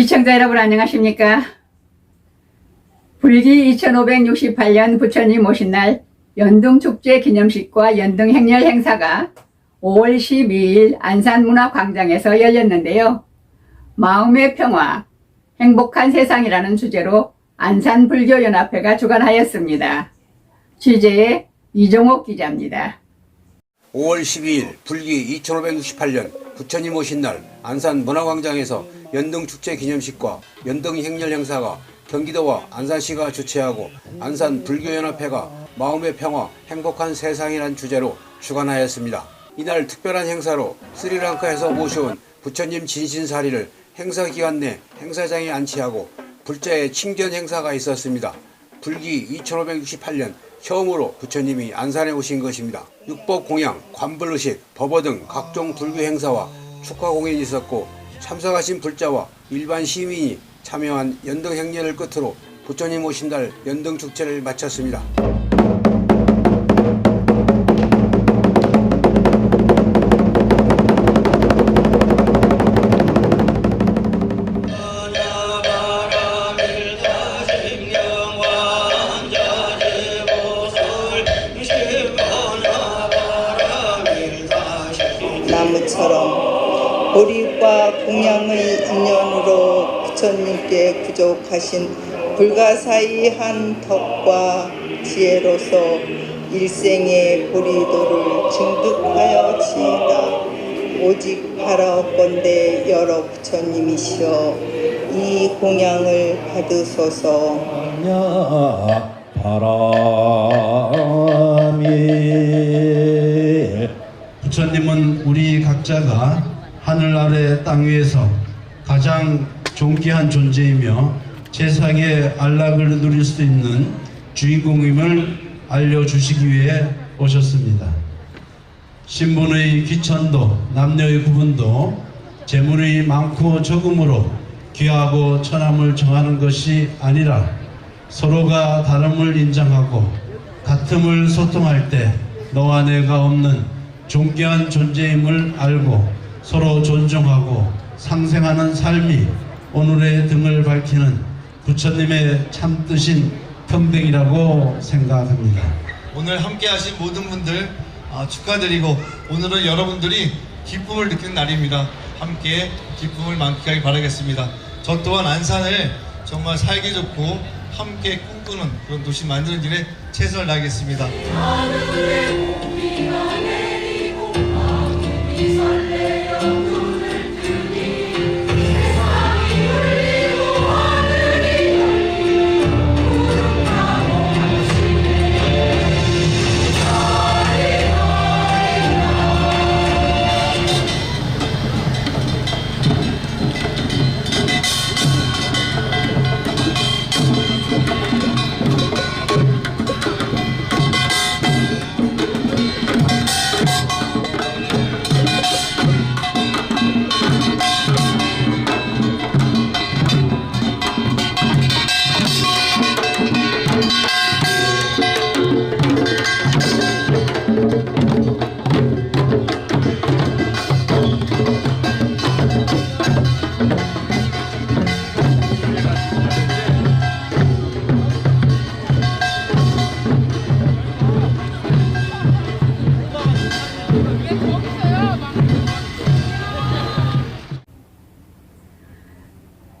시청자 여러분 안녕하십니까? 불기 2568년 부처님 오신 날 연등축제 기념식과 연등 행렬 행사가 5월 12일 안산문화광장에서 열렸는데요. 마음의 평화, 행복한 세상이라는 주제로 안산불교연합회가 주관하였습니다. 취재의 이종옥 기자입니다. 5월 12일 불기 2568년 부처님 오신 날 안산 문화광장에서 연등축제 기념식과 연등 행렬 행사가 경기도와 안산시가 주최하고 안산 불교연합회가 마음의 평화 행복한 세상이란 주제로 주관하였습니다. 이날 특별한 행사로 스리랑카에서 모셔온 부처님 진신사리를 행사 기간 내 행사장에 안치하고 불자의 칭견 행사가 있었습니다. 불기 2568년 처음으로 부처님이 안산에 오신 것입니다. 육법 공양, 관불의식, 법어 등 각종 불교 행사와 축하 공연이 있었고 참석하신 불자와 일반 시민이 참여한 연등 행렬을 끝으로 부처님 오신 날 연등 축제를 마쳤습니다. 나무처럼 보리과 공양의 인연으로 부처님께 부족하신 불가사의한 덕과 지혜로서 일생의 보리도를 증득하여 지이다. 오직 바라옵건대 여러 부처님이시여 이 공양을 받으소서 냐 바람이 부처님은 우리 각자가 하늘 아래 땅 위에서 가장 존귀한 존재이며 세상의 안락을 누릴 수 있는 주인공임을 알려주시기 위해 오셨습니다. 신분의 귀천도 남녀의 구분도 재물이 많고 적음으로 귀하고 천함을 정하는 것이 아니라 서로가 다름을 인정하고 같음을 소통할 때 너와 내가 없는 존귀한 존재임을 알고 서로 존중하고 상생하는 삶이 오늘의 등을 밝히는 부처님의 참뜻인 평등이라고 생각합니다. 오늘 함께 하신 모든 분들 아, 축하드리고 오늘은 여러분들이 기쁨을 느끼는 날입니다. 함께 기쁨을 만끽하기 바라겠습니다. 저 또한 안산을 정말 살기 좋고 함께 꿈꾸는 그런 도시 만드는 일에 최선을 다하겠습니다.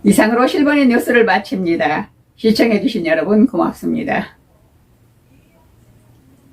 이상으로 실버의 뉴스를 마칩니다. 시청해주신 여러분 고맙습니다.